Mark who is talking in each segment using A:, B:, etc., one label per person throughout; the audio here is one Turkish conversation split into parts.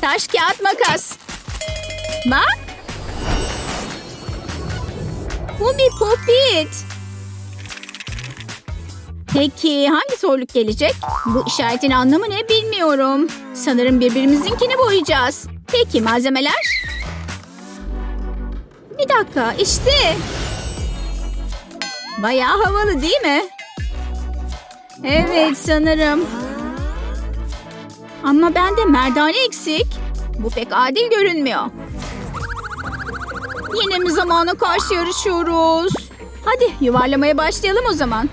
A: Taş, kağıt, makas. Bak. Bu bir popit. Peki hangi zorluk gelecek? Bu işaretin anlamı ne bilmiyorum. Sanırım birbirimizinkini boyayacağız. Peki malzemeler? Bir dakika işte. Bayağı havalı değil mi? Evet sanırım. Ama bende merdane eksik. Bu pek adil görünmüyor. Yine mi zamana karşı yarışıyoruz? Hadi yuvarlamaya başlayalım o zaman.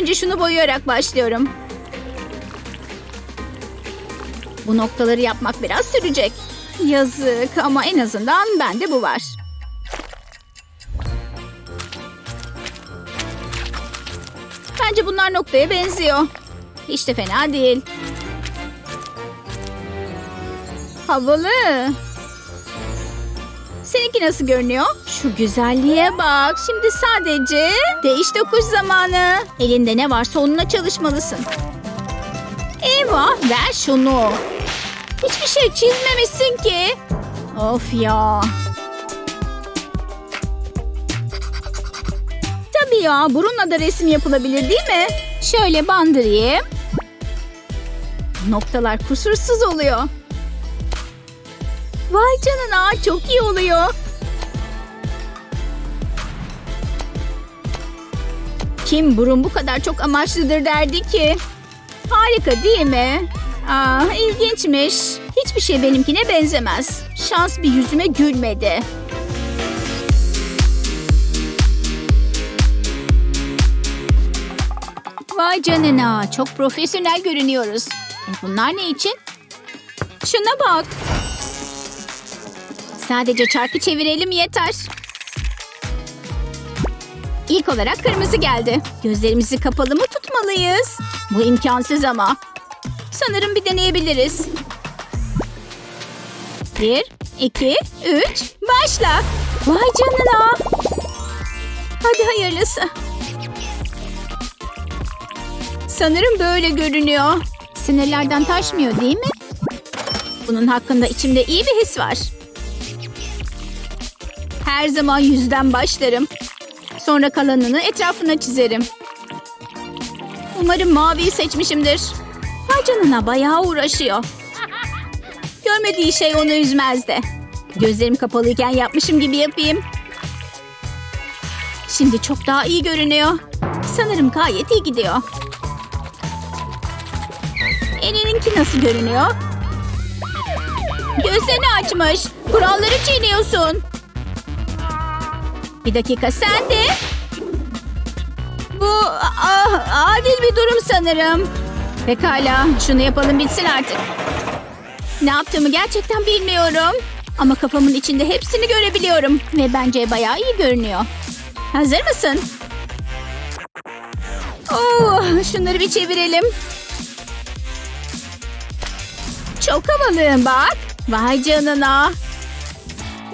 A: Önce şunu boyayarak başlıyorum. Bu noktaları yapmak biraz sürecek. Yazık ama en azından bende bu var. Bence bunlar noktaya benziyor. Hiç de fena değil. Havalı. Seninki nasıl görünüyor? Şu güzelliğe bak. Şimdi sadece değiş dokuş zamanı. Elinde ne varsa onunla çalışmalısın. Eyvah ver şunu. Hiçbir şey çizmemişsin ki. Of ya. Tabii ya burunla da resim yapılabilir değil mi? Şöyle bandırayım. Noktalar kusursuz oluyor. Vay canına çok iyi oluyor. Kim burun bu kadar çok amaçlıdır derdi ki. Harika değil mi? Aa, ilginçmiş. Hiçbir şey benimkine benzemez. Şans bir yüzüme gülmedi. Vay canına çok profesyonel görünüyoruz. Bunlar ne için? Şuna bak. Sadece çarkı çevirelim yeter. İlk olarak kırmızı geldi. Gözlerimizi kapalı mı tutmalıyız? Bu imkansız ama. Sanırım bir deneyebiliriz. Bir, iki, üç, başla. Vay canına. Hadi hayırlısı. Sanırım böyle görünüyor. Sinirlerden taşmıyor değil mi? Bunun hakkında içimde iyi bir his var. Her zaman yüzden başlarım. Sonra kalanını etrafına çizerim. Umarım maviyi seçmişimdir. Vay canına bayağı uğraşıyor. Görmediği şey onu üzmez de. Gözlerim kapalıyken yapmışım gibi yapayım. Şimdi çok daha iyi görünüyor. Sanırım gayet iyi gidiyor. Elininki nasıl görünüyor? Gözlerini açmış. Kuralları çiğniyorsun. Bir dakika sen de. Bu ah, adil bir durum sanırım. Pekala şunu yapalım bitsin artık. Ne yaptığımı gerçekten bilmiyorum. Ama kafamın içinde hepsini görebiliyorum. Ve bence bayağı iyi görünüyor. Hazır mısın? Oo, şunları bir çevirelim. Çok havalıyım bak. Vay canına.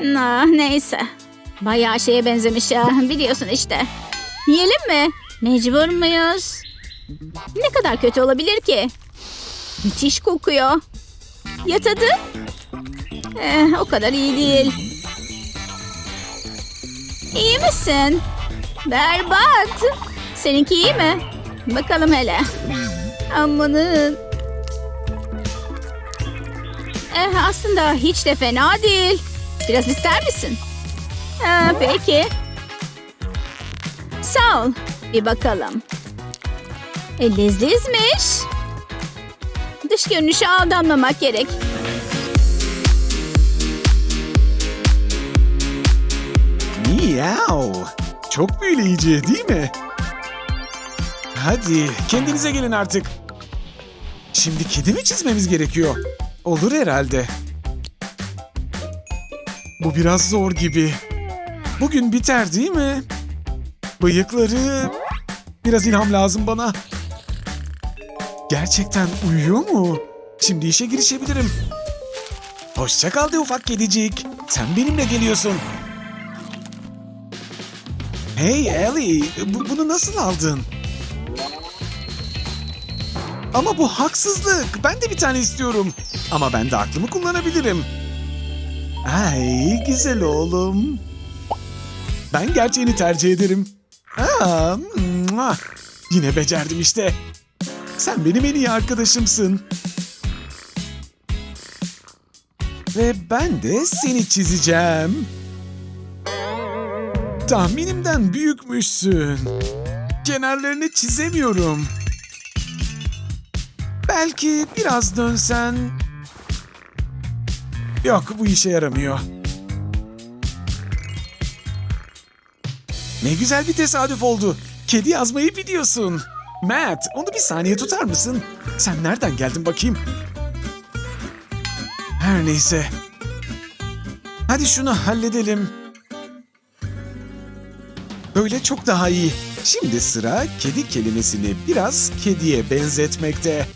A: Na, neyse. Bayağı şeye benzemiş ya. Biliyorsun işte. Yiyelim mi? Mecbur muyuz? Ne kadar kötü olabilir ki? Müthiş kokuyor. Ya tadı? Eh, o kadar iyi değil. İyi misin? Berbat. Seninki iyi mi? Bakalım hele. Amanın. Eh, aslında hiç de fena değil. Biraz ister misin? Ha, peki. Sağ ol. Bir bakalım. E, lezizmiş. Dış görünüşe aldanmamak gerek.
B: Miau. Çok büyüleyici değil mi? Hadi kendinize gelin artık. Şimdi kedi mi çizmemiz gerekiyor? Olur herhalde. Bu biraz zor gibi. Bugün biter değil mi? Bıyıkları... Biraz ilham lazım bana. Gerçekten uyuyor mu? Şimdi işe girişebilirim. Hoşça kal de ufak kedicik. Sen benimle geliyorsun. Hey Ellie, bu- bunu nasıl aldın? Ama bu haksızlık. Ben de bir tane istiyorum. Ama ben de aklımı kullanabilirim. Ay güzel oğlum. Ben gerçeğini tercih ederim. Aa. Yine becerdim işte. Sen benim en iyi arkadaşımsın. Ve ben de seni çizeceğim. Tahminimden büyükmüşsün. Kenarlarını çizemiyorum. Belki biraz dönsen... Yok bu işe yaramıyor. Ne güzel bir tesadüf oldu. Kedi yazmayı biliyorsun. Matt, onu bir saniye tutar mısın? Sen nereden geldin bakayım? Her neyse. Hadi şunu halledelim. Böyle çok daha iyi. Şimdi sıra kedi kelimesini biraz kediye benzetmekte.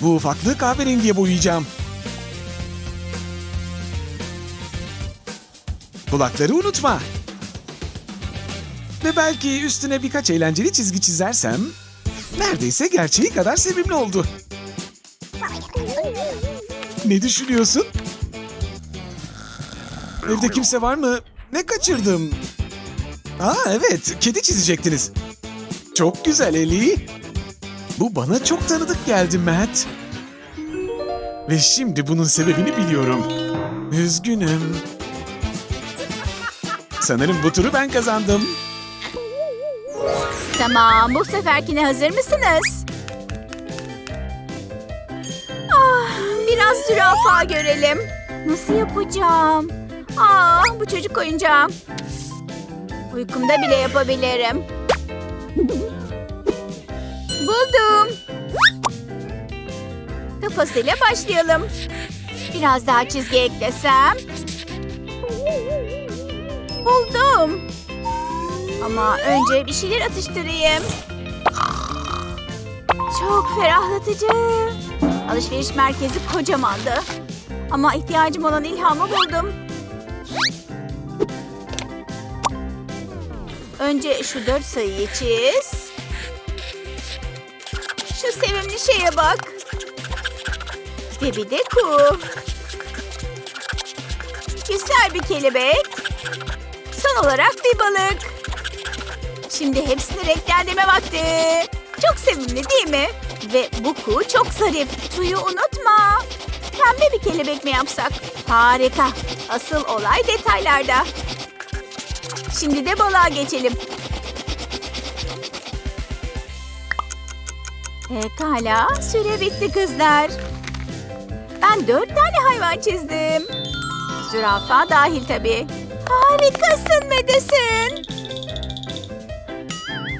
B: Bu ufaklığı kahverengiye boyayacağım. Kulakları unutma. Ve belki üstüne birkaç eğlenceli çizgi çizersem neredeyse gerçeği kadar sevimli oldu. Ne düşünüyorsun? Evde kimse var mı? Ne kaçırdım? Aa evet, kedi çizecektiniz. Çok güzel Eli. Bu bana çok tanıdık geldi Matt. Ve şimdi bunun sebebini biliyorum. Üzgünüm. Sanırım bu turu ben kazandım.
A: Tamam, bu seferkine hazır mısınız? Ah, biraz zürafa görelim. Nasıl yapacağım? Aa, bu çocuk oyuncağım. Uykumda bile yapabilirim. Buldum. Kafasıyla başlayalım. Biraz daha çizgi eklesem. Buldum. Ama önce bir şeyler atıştırayım. Çok ferahlatıcı. Alışveriş merkezi kocamandı. Ama ihtiyacım olan ilhamı buldum. Önce şu dört sayıyı çiz. Şu sevimli şeye bak. Ve bir de ku. Güzel bir kelebek. Olarak bir balık. Şimdi hepsini renklendirme vakti. Çok sevimli değil mi? Ve bu kuğu çok zarif. Tüyü unutma. Pembe bir kelebek mi yapsak? Harika. Asıl olay detaylarda. Şimdi de balığa geçelim. Pekala, süre bitti kızlar. Ben dört tane hayvan çizdim. Zürafa dahil tabii. Harikasın Medesin.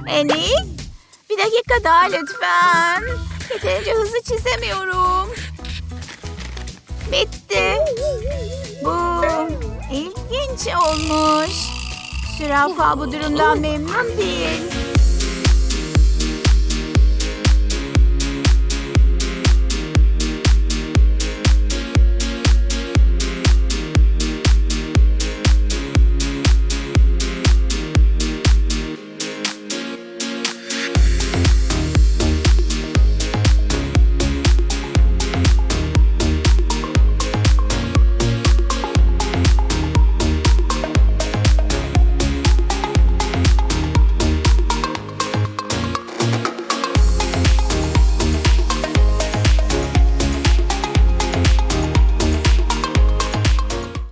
A: Eni, bir dakika daha lütfen. Yeterince hızlı çizemiyorum. Bitti. Bu ilginç olmuş. Zürafa bu durumdan memnun değil.